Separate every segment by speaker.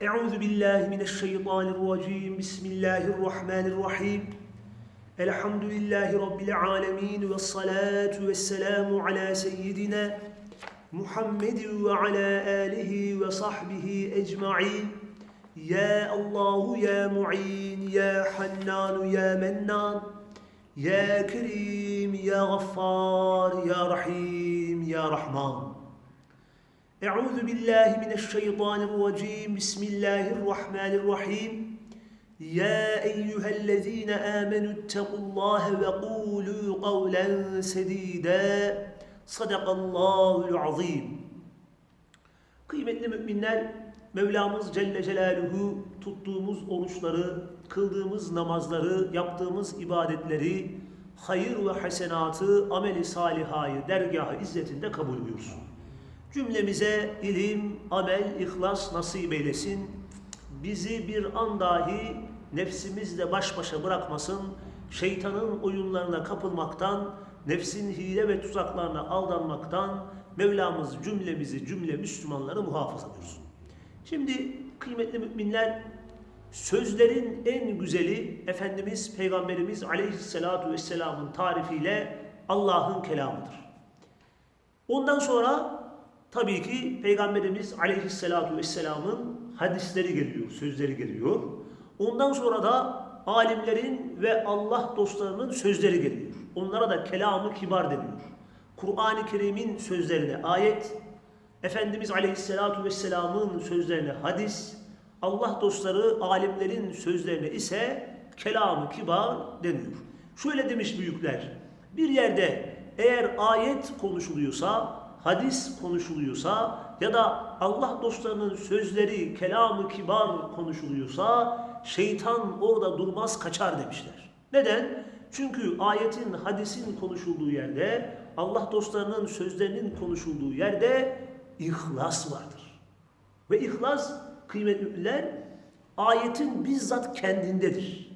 Speaker 1: Euzu billahi mineşşeytanirracim. Bismillahirrahmanirrahim. Elhamdülillahi rabbil alamin ve salatu vesselamu ala seyyidina Muhammedin ve ala alihi ve sahbihi ecmaîn. Ya Allahu ya Muin ya Hannan ya Mennan ya Kerim ya Gaffar ya Rahim ya Rahman. Euzu billahi mineşşeytanirracim. Bismillahirrahmanirrahim. Ya eyyühellezine amenüttekullâhe ve kûlû kavlen sedîdâ. Sadakallâhu'l-azîm. Kıymetli müminler, Mevlamız Celle Celaluhu tuttuğumuz oruçları, kıldığımız namazları, yaptığımız ibadetleri, hayır ve hasenatı, ameli salihayı dergahı izzetinde kabul buyursun. Cümlemize ilim, amel, ihlas nasip eylesin. Bizi bir an dahi nefsimizle baş başa bırakmasın. Şeytanın oyunlarına kapılmaktan, nefsin hile ve tuzaklarına aldanmaktan Mevlamız cümlemizi, cümle Müslümanları muhafaza buyursun. Şimdi kıymetli müminler, sözlerin en güzeli Efendimiz Peygamberimiz Aleyhisselatü Vesselam'ın tarifiyle Allah'ın kelamıdır. Ondan sonra tabii ki Peygamberimiz Aleyhisselatü Vesselam'ın hadisleri geliyor, sözleri geliyor. Ondan sonra da alimlerin ve Allah dostlarının sözleri geliyor. Onlara da kelamı kibar deniyor. Kur'an-ı Kerim'in sözlerine ayet, Efendimiz Aleyhisselatü Vesselam'ın sözlerine hadis, Allah dostları alimlerin sözlerine ise kelamı kibar deniyor. Şöyle demiş büyükler, bir yerde eğer ayet konuşuluyorsa, hadis konuşuluyorsa ya da Allah dostlarının sözleri, kelamı kibar konuşuluyorsa şeytan orada durmaz kaçar demişler. Neden? Çünkü ayetin, hadisin konuşulduğu yerde, Allah dostlarının sözlerinin konuşulduğu yerde ihlas vardır. Ve ihlas kıymetliler ayetin bizzat kendindedir.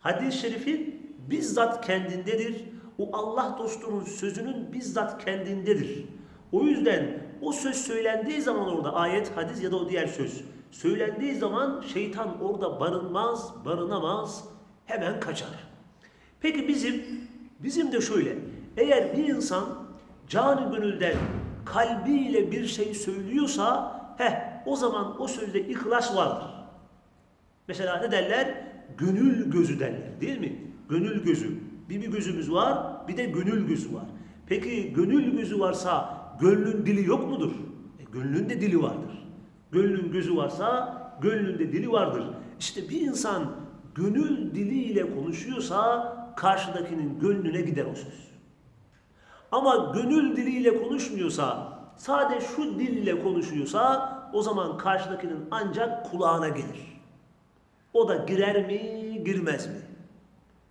Speaker 1: Hadis-i şerifin bizzat kendindedir. O Allah dostunun sözünün bizzat kendindedir. O yüzden o söz söylendiği zaman orada ayet, hadis ya da o diğer söz söylendiği zaman şeytan orada barınmaz, barınamaz, hemen kaçar. Peki bizim, bizim de şöyle, eğer bir insan canı gönülden kalbiyle bir şey söylüyorsa, heh, o zaman o sözde ihlas vardır. Mesela ne derler? Gönül gözü derler değil mi? Gönül gözü. Bir, bir gözümüz var, bir de gönül gözü var. Peki gönül gözü varsa gönlün dili yok mudur? E, gönlün de dili vardır. Gönlün gözü varsa gönlünde dili vardır. İşte bir insan gönül diliyle konuşuyorsa karşıdakinin gönlüne gider o söz. Ama gönül diliyle konuşmuyorsa, sadece şu dille konuşuyorsa o zaman karşıdakinin ancak kulağına gelir. O da girer mi, girmez mi?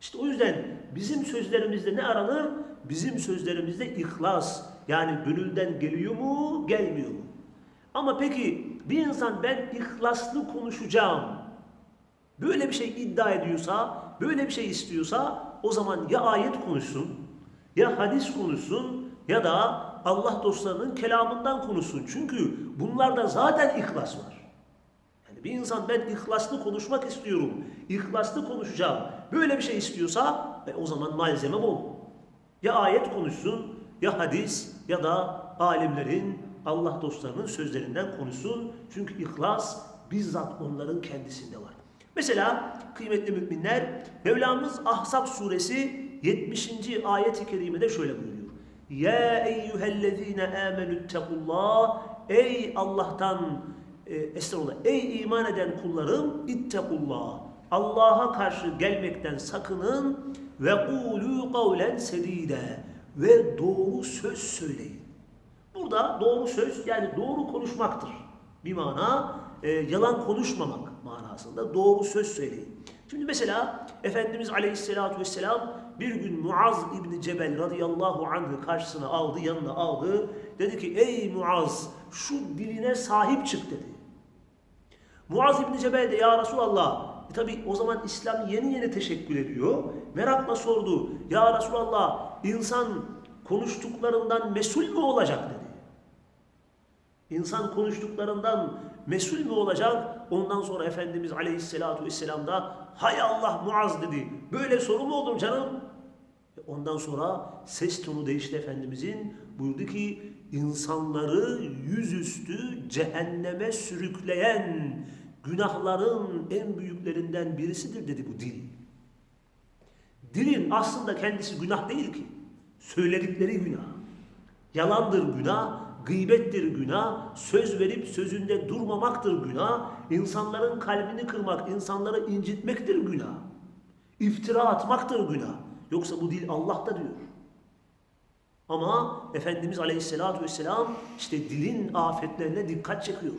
Speaker 1: İşte o yüzden bizim sözlerimizde ne aranır? Bizim sözlerimizde ihlas, yani gönülden geliyor mu, gelmiyor mu? Ama peki bir insan ben ihlaslı konuşacağım, böyle bir şey iddia ediyorsa, böyle bir şey istiyorsa o zaman ya ayet konuşsun, ya hadis konuşsun ya da Allah dostlarının kelamından konuşsun. Çünkü bunlarda zaten ihlas var. Yani bir insan ben ihlaslı konuşmak istiyorum, ihlaslı konuşacağım, böyle bir şey istiyorsa e, o zaman malzeme bol. Ya ayet konuşsun, ya hadis ya da alimlerin, Allah dostlarının sözlerinden konuşsun. Çünkü ihlas bizzat onların kendisinde var. Mesela kıymetli müminler Mevlamız Ahzab suresi 70. ayet-i kerimede şöyle buyuruyor. Ya eyyühellezine amenüttekullah Ey Allah'tan e, ey iman eden kullarım ittekullah Allah'a karşı gelmekten sakının ve kulu kavlen sedide ve doğru söz söyleyin. Burada doğru söz yani doğru konuşmaktır. Bir mana e, yalan konuşmamak manasında doğru söz söyleyin. Şimdi mesela Efendimiz Aleyhisselatü Vesselam bir gün Muaz İbni Cebel radıyallahu anh'ı karşısına aldı, yanına aldı. Dedi ki ey Muaz şu diline sahip çık dedi. Muaz İbni Cebel de ya Resulallah e tabi o zaman İslam yeni yeni teşekkül ediyor. Merakla sordu. Ya Resulallah insan konuştuklarından mesul mü olacak dedi. İnsan konuştuklarından mesul mü olacak? Ondan sonra Efendimiz Aleyhisselatü Vesselam da hay Allah Muaz dedi. Böyle soru mu olur canım? E Ondan sonra ses tonu değişti Efendimizin. Buyurdu ki insanları yüzüstü cehenneme sürükleyen günahların en büyüklerinden birisidir dedi bu dil. Dilin aslında kendisi günah değil ki. Söyledikleri günah. Yalandır günah, gıybettir günah, söz verip sözünde durmamaktır günah, insanların kalbini kırmak, insanları incitmektir günah. İftira atmaktır günah. Yoksa bu dil Allah'ta diyor. Ama Efendimiz Aleyhisselatü Vesselam işte dilin afetlerine dikkat çekiyor.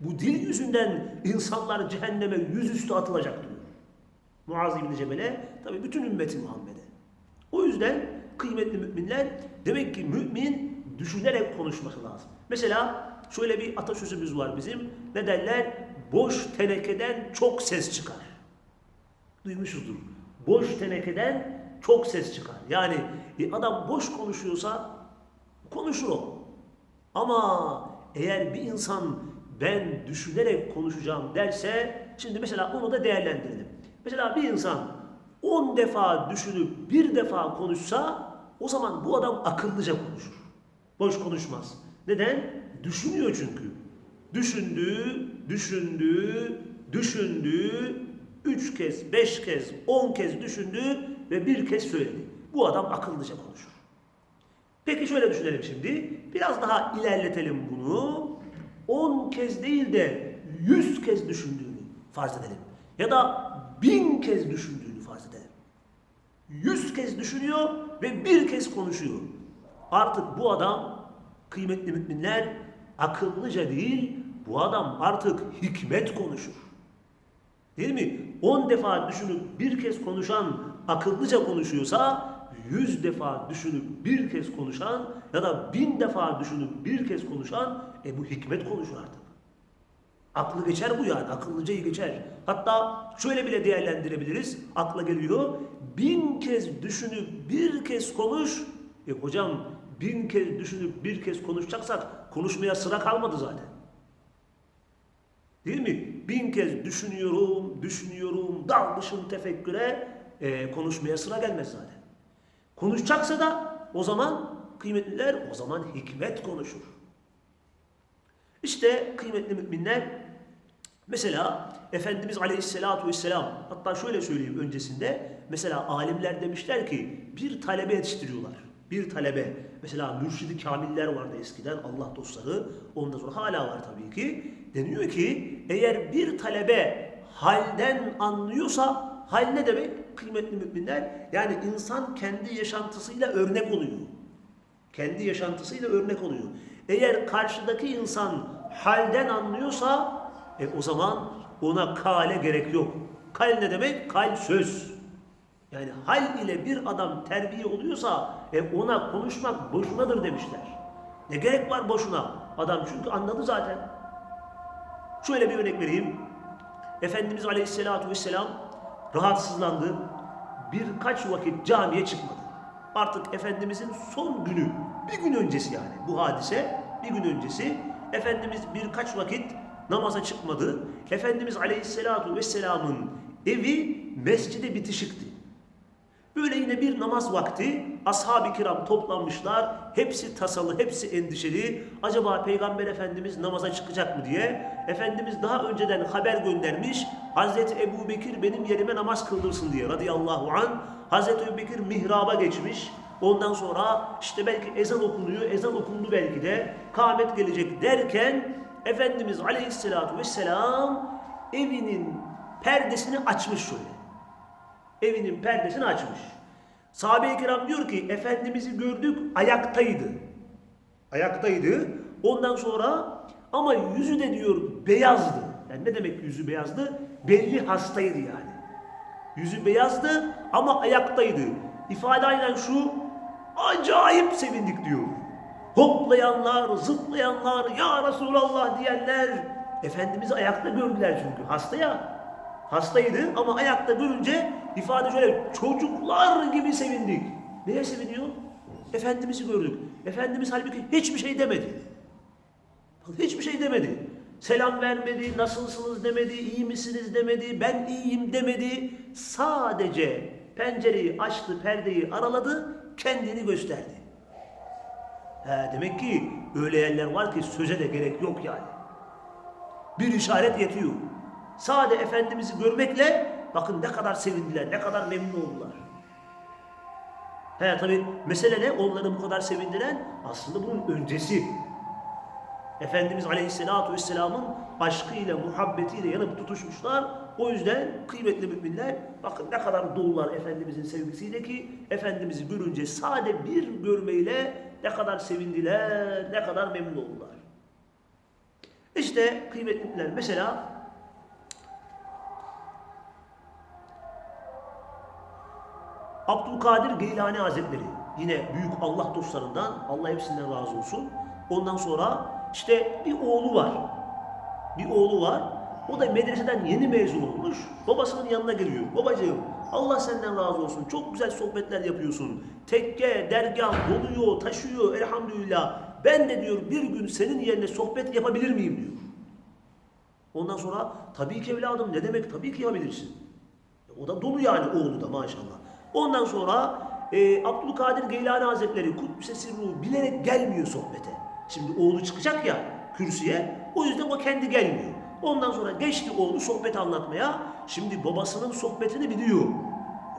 Speaker 1: Bu dil yüzünden insanlar cehenneme yüzüstü atılacak diyor. Muaz İbni Cebel'e tabi bütün ümmeti Muhammed'e. O yüzden kıymetli müminler demek ki mümin düşünerek konuşması lazım. Mesela şöyle bir atasözümüz var bizim. Ne derler? Boş tenekeden çok ses çıkar. Duymuşuzdur. Boş tenekeden çok ses çıkar. Yani bir adam boş konuşuyorsa konuşur o. Ama eğer bir insan ben düşünerek konuşacağım derse şimdi mesela onu da değerlendirelim. Mesela bir insan 10 defa düşünüp bir defa konuşsa o zaman bu adam akıllıca konuşur. Boş konuşmaz. Neden? Düşünüyor çünkü. Düşündü, düşündü, düşündü, üç kez, beş kez, on kez düşündü ve bir kez söyledi. Bu adam akıllıca konuşur. Peki şöyle düşünelim şimdi. Biraz daha ilerletelim bunu. 10 kez değil de 100 kez düşündüğünü farz edelim. Ya da bin kez düşündüğünü farz edelim. 100 kez düşünüyor ve bir kez konuşuyor. Artık bu adam kıymetli müminler akıllıca değil, bu adam artık hikmet konuşur. Değil mi? 10 defa düşünüp bir kez konuşan akıllıca konuşuyorsa 100 defa düşünüp bir kez konuşan ya da bin defa düşünüp bir kez konuşan e bu hikmet konuşur artık. Aklı geçer bu yani. Akıllıcayı geçer. Hatta şöyle bile değerlendirebiliriz. Akla geliyor. Bin kez düşünüp bir kez konuş. E hocam bin kez düşünüp bir kez konuşacaksak konuşmaya sıra kalmadı zaten. Değil mi? Bin kez düşünüyorum, düşünüyorum, dalmışım tefekküre e, konuşmaya sıra gelmez zaten. Konuşacaksa da o zaman kıymetliler o zaman hikmet konuşur. İşte kıymetli müminler mesela Efendimiz Aleyhisselatü Vesselam hatta şöyle söyleyeyim öncesinde mesela alimler demişler ki bir talebe yetiştiriyorlar. Bir talebe mesela mürşidi kamiller vardı eskiden Allah dostları ondan sonra hala var tabii ki. Deniyor ki eğer bir talebe halden anlıyorsa hal ne demek? Kıymetli müminler yani insan kendi yaşantısıyla örnek oluyor. Kendi yaşantısıyla örnek oluyor. Eğer karşıdaki insan halden anlıyorsa e, o zaman ona kale gerek yok. Kal ne demek? Kal söz. Yani hal ile bir adam terbiye oluyorsa e, ona konuşmak boşunadır demişler. Ne gerek var boşuna? Adam çünkü anladı zaten. Şöyle bir örnek vereyim. Efendimiz Aleyhisselatü Vesselam rahatsızlandı. Birkaç vakit camiye çıkmadı. Artık Efendimizin son günü, bir gün öncesi yani bu hadise, bir gün öncesi Efendimiz birkaç vakit namaza çıkmadı. Efendimiz Aleyhisselatü Vesselam'ın evi mescide bitişikti. Böyle yine bir namaz vakti ashab-ı kiram toplanmışlar. Hepsi tasalı, hepsi endişeli. Acaba Peygamber Efendimiz namaza çıkacak mı diye. Efendimiz daha önceden haber göndermiş. Hazreti Ebu Bekir benim yerime namaz kıldırsın diye radıyallahu an. Hazreti Ebu Bekir mihraba geçmiş. Ondan sonra işte belki ezan okunuyor, ezan okundu belki de. Kâmet gelecek derken Efendimiz Aleyhisselatü Vesselam evinin perdesini açmış şöyle evinin perdesini açmış. Sahabe-i kiram diyor ki Efendimiz'i gördük ayaktaydı. Ayaktaydı. Ondan sonra ama yüzü de diyor beyazdı. Yani ne demek yüzü beyazdı? Belli hastaydı yani. Yüzü beyazdı ama ayaktaydı. İfade aynen şu acayip sevindik diyor. Hoplayanlar, zıplayanlar, ya Resulallah diyenler Efendimiz'i ayakta gördüler çünkü. Hasta ya. Hastaydı ama ayakta görünce ifade şöyle çocuklar gibi sevindik. Neye seviniyor? Efendimiz'i gördük. Efendimiz halbuki hiçbir şey demedi. Hiçbir şey demedi. Selam vermedi, nasılsınız demedi, iyi misiniz demedi, ben iyiyim demedi. Sadece pencereyi açtı, perdeyi araladı, kendini gösterdi. He, demek ki öyle yerler var ki söze de gerek yok yani. Bir işaret yetiyor. Sade Efendimiz'i görmekle bakın ne kadar sevindiler, ne kadar memnun oldular. He tabi mesele ne? Onları bu kadar sevindiren aslında bunun öncesi. Efendimiz Aleyhisselatü Vesselam'ın aşkıyla, muhabbetiyle yanıp tutuşmuşlar. O yüzden kıymetli müminler bakın ne kadar dolular Efendimizin sevgisiyle ki Efendimiz'i görünce sade bir görmeyle ne kadar sevindiler, ne kadar memnun oldular. İşte kıymetli müminler mesela Abdülkadir Geylani Hazretleri yine büyük Allah dostlarından Allah hepsinden razı olsun. Ondan sonra işte bir oğlu var. Bir oğlu var. O da medreseden yeni mezun olmuş. Babasının yanına geliyor. Babacığım Allah senden razı olsun. Çok güzel sohbetler yapıyorsun. Tekke, dergah doluyor, taşıyor elhamdülillah. Ben de diyor bir gün senin yerine sohbet yapabilir miyim diyor. Ondan sonra tabii ki evladım ne demek tabii ki yapabilirsin. O da dolu yani oğlu da maşallah. Ondan sonra e, Abdülkadir Geylani Hazretleri Kudüs'e sirruhu bilerek gelmiyor sohbete. Şimdi oğlu çıkacak ya kürsüye. O yüzden o kendi gelmiyor. Ondan sonra geçti oğlu sohbet anlatmaya. Şimdi babasının sohbetini biliyor.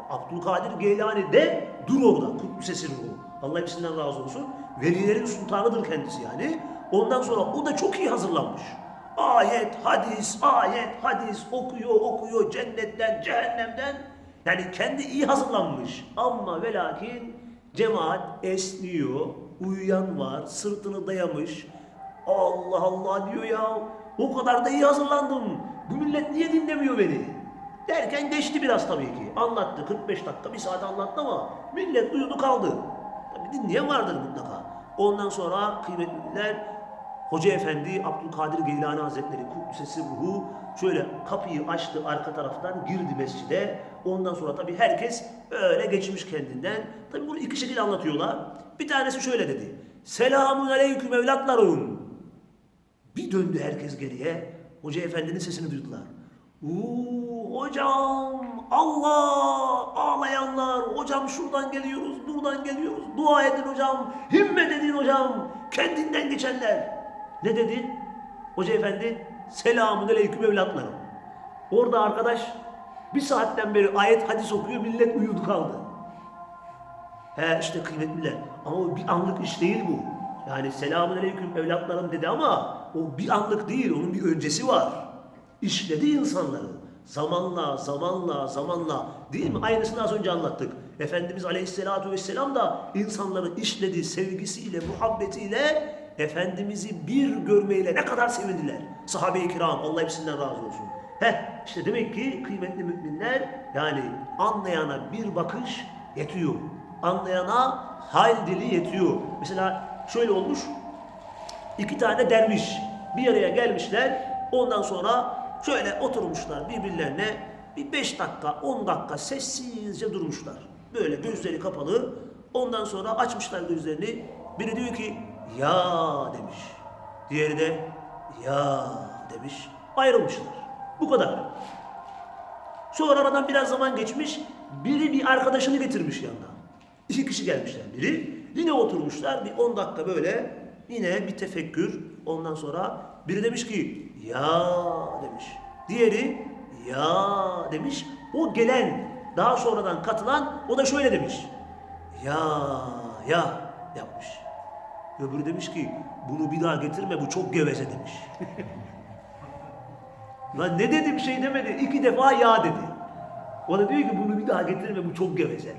Speaker 1: Abdülkadir Geylani de dur orada Kudüs'e sirruhu. Allah hepsinden razı olsun. Velilerin sultanıdır kendisi yani. Ondan sonra o da çok iyi hazırlanmış. Ayet, hadis, ayet, hadis okuyor, okuyor cennetten, cehennemden. Yani kendi iyi hazırlanmış. Ama ve lakin cemaat esniyor, uyuyan var, sırtını dayamış. Allah Allah diyor ya, o kadar da iyi hazırlandım. Bu millet niye dinlemiyor beni? Derken geçti biraz tabii ki. Anlattı 45 dakika, bir saat anlattı ama millet uyudu kaldı. Tabii dinleyen vardır mutlaka. Ondan sonra kıymetliler Hoca Efendi Abdülkadir Geylani Hazretleri Kudüs'e ruhu şöyle kapıyı açtı arka taraftan girdi mescide. Ondan sonra tabii herkes öyle geçmiş kendinden. Tabii bunu iki şekilde anlatıyorlar. Bir tanesi şöyle dedi. Selamun aleyküm evlatlarım. Bir döndü herkes geriye. Hoca Efendi'nin sesini duydular. Uuu hocam Allah ağlayanlar hocam şuradan geliyoruz buradan geliyoruz dua edin hocam himmet edin hocam kendinden geçenler ne dedi? Hoca efendi selamun aleyküm evlatlarım. Orada arkadaş bir saatten beri ayet hadis okuyor millet uyudu kaldı. He işte kıymetliler. Ama o bir anlık iş değil bu. Yani selamun aleyküm evlatlarım dedi ama o bir anlık değil onun bir öncesi var. İşledi insanları. Zamanla, zamanla, zamanla. Değil mi? Aynısını az önce anlattık. Efendimiz Aleyhisselatü Vesselam da insanları işledi sevgisiyle, muhabbetiyle Efendimiz'i bir görmeyle ne kadar sevindiler. Sahabe-i kiram Allah hepsinden razı olsun. Heh işte demek ki kıymetli müminler yani anlayana bir bakış yetiyor. Anlayana hal dili yetiyor. Mesela şöyle olmuş. İki tane derviş bir araya gelmişler. Ondan sonra şöyle oturmuşlar birbirlerine bir beş dakika, on dakika sessizce durmuşlar. Böyle gözleri kapalı. Ondan sonra açmışlar gözlerini. Biri diyor ki ya demiş. Diğeri de ya demiş. Ayrılmışlar. Bu kadar. Sonra aradan biraz zaman geçmiş. Biri bir arkadaşını getirmiş yanına. İki kişi gelmişler biri. Yine oturmuşlar bir 10 dakika böyle. Yine bir tefekkür. Ondan sonra biri demiş ki ya demiş. Diğeri ya demiş. O gelen daha sonradan katılan o da şöyle demiş. Ya ya yapmış. Öbürü demiş ki bunu bir daha getirme bu çok geveze demiş. Lan ne dedi bir şey demedi. İki defa ya dedi. O da diyor ki bunu bir daha getirme bu çok geveze.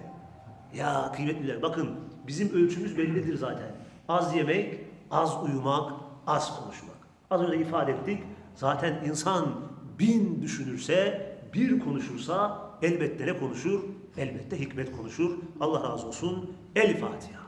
Speaker 1: Ya kıymetliler bakın bizim ölçümüz bellidir zaten. Az yemek, az uyumak, az konuşmak. Az önce ifade ettik. Zaten insan bin düşünürse, bir konuşursa elbette ne konuşur? Elbette hikmet konuşur. Allah razı olsun. El Fatiha.